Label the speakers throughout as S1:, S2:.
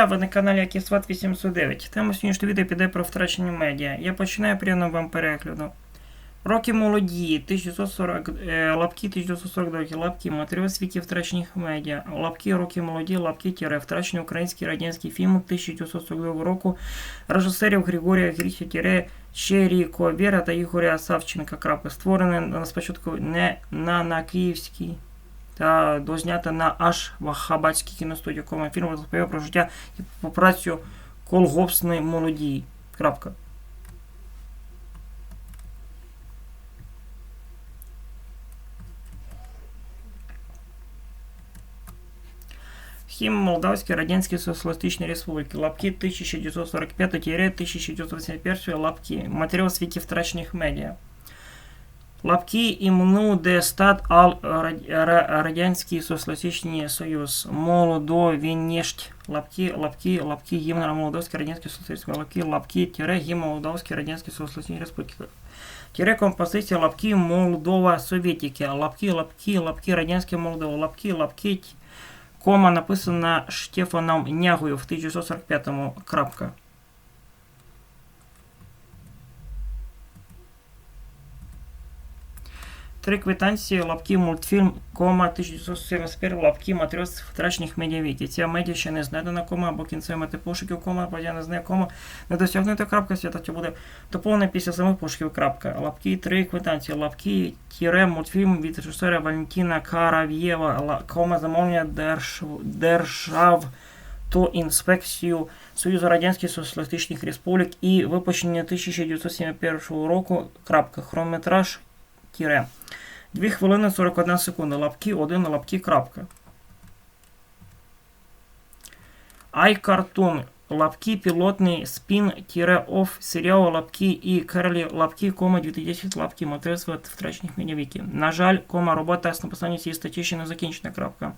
S1: Вітаю, ви на каналі Акісват 809. Тема сьогоднішнього відео піде про втрачені медіа. Я починаю приємно вам перегляду. Роки молоді, 1940, е, лапки 1942, лапки, матеріал світі втрачених медіа, лапки, роки молоді, лапки, тіре, втрачені українські радянські фільми 1942 року, режисерів Григорія Гріся, тіре, Черіко, Вера та Ігоря Савченка, крапка, створене на спочатку не на, на київській та дознята на аж Вахабатській кіностудії, кома фільм розповів про життя і працю колгоспної молоді. Крапка. Хім Молдавської Радянської Соціалістичної Республіки. Лапки 1945-1981 лапки. Матеріал світі втрачених медіа. Лапки імну де стат ал Радянський Соціалістичний Союз. Молодовінєшть. Лапки, лапки, лапки, гімн Молдавської Радянської Соціалістичної лапки, лапки, тире, гімн Молдавської Радянської Соціалістичної Республіки. Тире композиція лапки Молдова Совєтіки. Лапки, лапки, лапки Радянська Молдова. Лапки, лапки, кома написана Штефаном Нягою в 1945-му. Крапка. Три квитанції, лапки, мультфільм, кома 1971, лапки, матріос втрачених медіавіки. Ця медіа ще не знайдена кома або кінцеві мети пошуків кома, або я не кома. Не досягнута крапка свята, буде доповнена після самих пошуків крапка. Лапки, три квитанції, лапки, тіре, мультфільм від режисера Валентина Карав'єва, кома замовлення держ, держав то інспекцію Союзу Радянських Соціалістичних Республік і випущення 1971 року. крапка, Хронометраж тіре. 2 хвилини 41 секунда. Лапки 1 лапки крапка. iCartoon. Лапки пілотний спін тіре оф серіал лапки і керлі лапки, кома 2010 лапки матеріал втрачених медіавіків. На жаль, кома робота з написання цієї статті ще не закінчена крапка.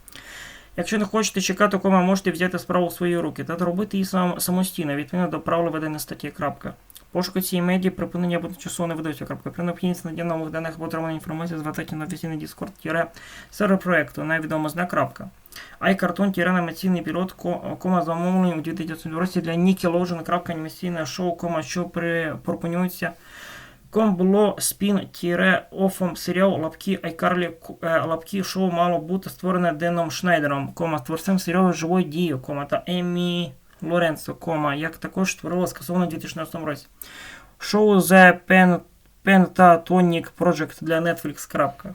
S1: Якщо не хочете чекати, кома можете взяти справу в свої руки та робити її сам, самостійно, відповідно до правил ведення статті. крапка. Пошуку цієї медії припинення або тимчасово видається. Крапка. При необхідності надія нових даних або отримання інформації звертайте на офіційний Discord тіре сервер проекту на відомо знак. крапка. iCartoon тіре анімаційний пілот кома замовлення у 2020 році для Nickelodeon, крапка анімаційне шоу, кома, що пропонується Ком було спін тіре офом серіал Лапки Айкарлі Лапки шоу мало бути створене Деном Шнайдером, кома творцем серіалу Живої дії, кома та Еммі Лоренцо, кома, як також творила скасовано у 2016 році. Шоу The Pen Pentatonic Project для Netflix. крапка.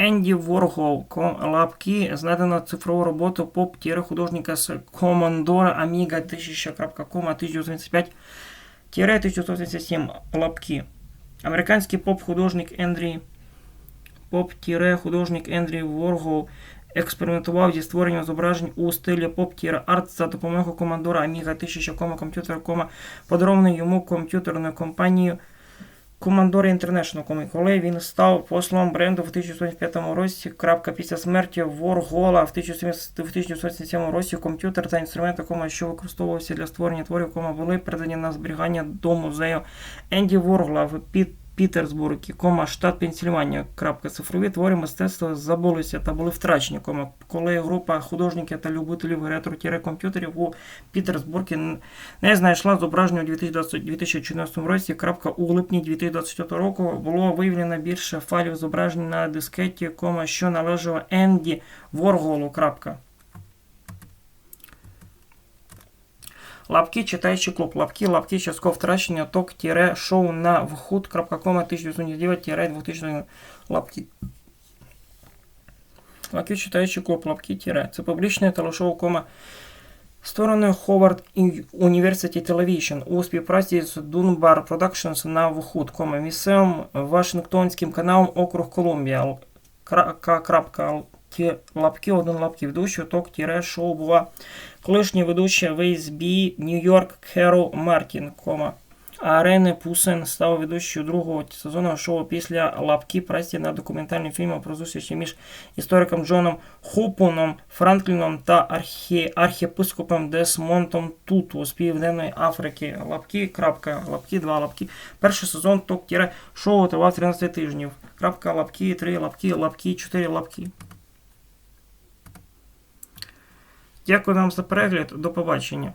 S1: Енді Воргол, лапки, знайдено цифрову роботу поп тіре художника з Commodore Amiga 1000.com 1985 1987 лапки. Американський поп-художник Ендрі поп-художник Ендрі Воргол експериментував зі створенням зображень у стилі поп-арт за допомогою командора Amiga 1000, комп'ютера, подарований йому комп'ютерною компанією Commodore International, коли він став послом бренду в 1905 році. Крапка після смерті Воргола в 1977 році комп'ютер та інструменти, кома, що використовувався для створення творів, кома, були передані на зберігання до музею Енді Воргла в під Пітерсбургі, кома, штат Пенсільванія. Крапка, цифрові твори мистецтва забулися та були втрачені. Кома, коли група художників та любителів ретро комп'ютерів у Пітерсбургі не знайшла зображення у 2014 році. Крапка, у липні 2024 року було виявлено більше файлів зображень на дискеті, кома, що належало Енді Ворголу. Крапка. Лапки, читаючий клуб. Лапки, лапки, частково втрачення, ток, тире, шоу на вход.ком 1909-2000 лапки. Лапки, читаючий клуб. Лапки, тире. Це публічне телешоу, кома. Стороною Ховард University Television у співпраці з Dunbar Productions на вход, кома. Місцевим Вашингтонським каналом Округ Колумбія. Крапка лапки, один лапки ведучий, ток тире шоу була колишня ведуча в SB Нью-Йорк Керол Мартін, кома. А Рене Пусен став ведучою другого сезону шоу після лапки праці над документальним фільмом про зустрічі між істориком Джоном Хупоном Франкліном та архі... архієпископом Десмонтом Туту з Південної Африки. Лапки, крапка, лапки, два лапки. Перший сезон ток-тіре шоу тривав 13 тижнів. Крапка, лапки, три лапки, лапки, чотири лапки. Дякую вам за перегляд. До побачення.